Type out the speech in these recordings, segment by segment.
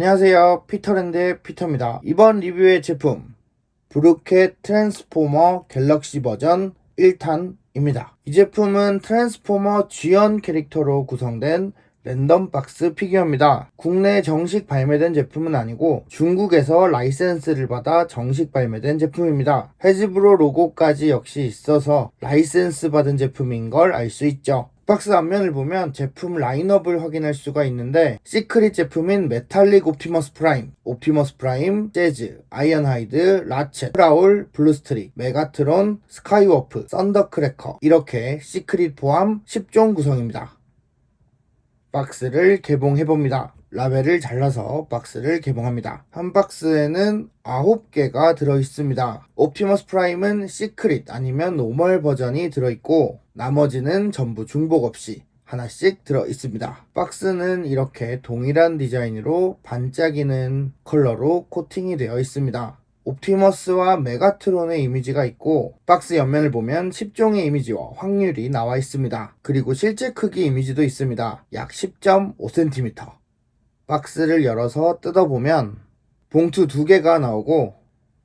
안녕하세요. 피터랜드의 피터입니다. 이번 리뷰의 제품, 브루켓 트랜스포머 갤럭시 버전 1탄입니다. 이 제품은 트랜스포머 지연 캐릭터로 구성된 랜덤 박스 피규어입니다. 국내 정식 발매된 제품은 아니고 중국에서 라이센스를 받아 정식 발매된 제품입니다. 헤즈브로 로고까지 역시 있어서 라이센스 받은 제품인 걸 알 수 있죠. 박스 앞면을 보면 제품 라인업을 확인할 수가 있는데 시크릿 제품인 메탈릭 옵티머스 프라임, 옵티머스 프라임, 재즈, 아이언하이드, 라쳇, 프라울, 블루스트릭, 메가트론, 스카이워프, 썬더크래커 이렇게 시크릿 포함 10종 구성입니다. 박스를 개봉해봅니다. 라벨을 잘라서 박스를 개봉합니다. 한 박스에는 9개가 들어있습니다. 옵티머스 프라임은 시크릿 아니면 노멀 버전이 들어있고 나머지는 전부 중복 없이 하나씩 들어있습니다. 박스는 이렇게 동일한 디자인으로 반짝이는 컬러로 코팅이 되어 있습니다. 옵티머스와 메가트론의 이미지가 있고 박스 옆면을 보면 10종의 이미지와 확률이 나와 있습니다. 그리고 실제 크기 이미지도 있습니다. 약 10.5cm. 박스를 열어서 뜯어보면 봉투 두 개가 나오고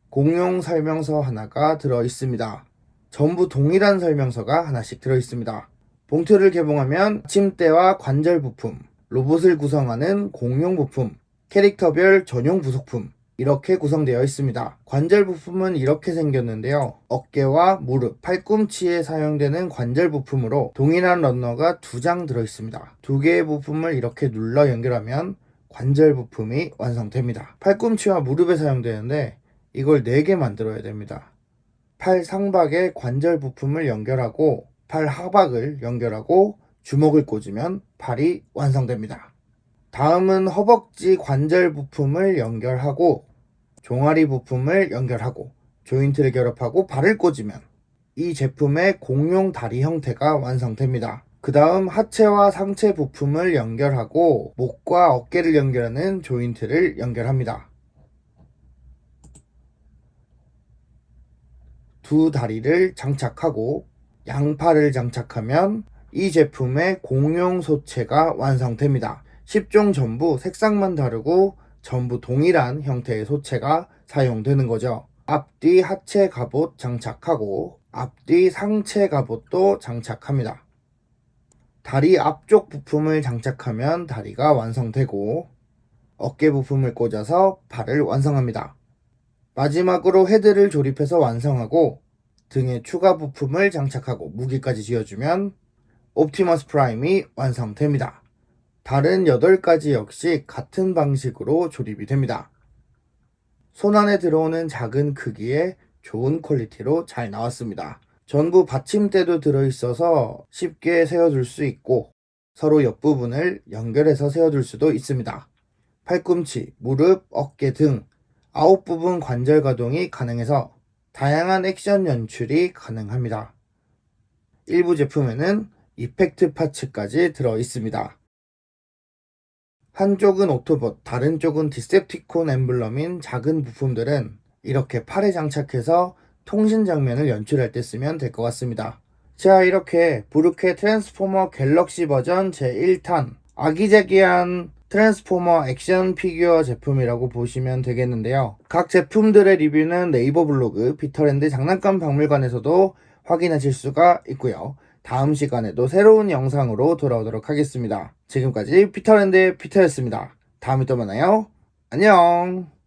공용 설명서 하나가 들어 있습니다. 전부 동일한 설명서가 하나씩 들어 있습니다. 봉투를 개봉하면 침대와 관절 부품, 로봇을 구성하는 공용 부품, 캐릭터별 전용 부속품, 이렇게 구성되어 있습니다. 관절 부품은 이렇게 생겼는데요. 어깨와 무릎, 팔꿈치에 사용되는 관절 부품으로 동일한 런너가 두 장 들어 있습니다. 두 개의 부품을 이렇게 눌러 연결하면 관절 부품이 완성됩니다. 팔꿈치와 무릎에 사용되는데 이걸 4개 만들어야 됩니다. 팔 상박에 관절 부품을 연결하고 팔 하박을 연결하고 주먹을 꽂으면 팔이 완성됩니다. 다음은 허벅지 관절 부품을 연결하고 종아리 부품을 연결하고 조인트를 결합하고 발을 꽂으면 이 제품의 공용 다리 형태가 완성됩니다. 그 다음 하체와 상체 부품을 연결하고 목과 어깨를 연결하는 조인트를 연결합니다. 두 다리를 장착하고 양팔을 장착하면 이 제품의 공용 소체가 완성됩니다. 10종 전부 색상만 다르고 전부 동일한 형태의 소체가 사용되는 거죠. 앞뒤 하체 갑옷 장착하고 앞뒤 상체 갑옷도 장착합니다. 다리 앞쪽 부품을 장착하면 다리가 완성되고 어깨 부품을 꽂아서 발을 완성합니다. 마지막으로 헤드를 조립해서 완성하고 등에 추가 부품을 장착하고 무기까지 지어주면 옵티머스 프라임이 완성됩니다. 다른 8가지 역시 같은 방식으로 조립이 됩니다. 손 안에 들어오는 작은 크기에 좋은 퀄리티로 잘 나왔습니다. 전부 받침대도 들어있어서 쉽게 세워둘 수 있고 서로 옆부분을 연결해서 세워둘 수도 있습니다. 팔꿈치, 무릎, 어깨 등 아홉 부분 관절 가동이 가능해서 다양한 액션 연출이 가능합니다. 일부 제품에는 이펙트 파츠까지 들어 있습니다. 한쪽은 오토봇, 다른 쪽은 디셉티콘 엠블럼인 작은 부품들은 이렇게 팔에 장착해서 통신 장면을 연출할 때 쓰면 될 것 같습니다. 자, 이렇게 브루케 트랜스포머 갤럭시 버전 제1탄 아기자기한 트랜스포머 액션 피규어 제품이라고 보시면 되겠는데요. 각 제품들의 리뷰는 네이버 블로그 피터랜드 장난감 박물관에서도 확인하실 수가 있고요. 다음 시간에도 새로운 영상으로 돌아오도록 하겠습니다. 지금까지 피터랜드의 피터였습니다. 다음에 또 만나요. 안녕!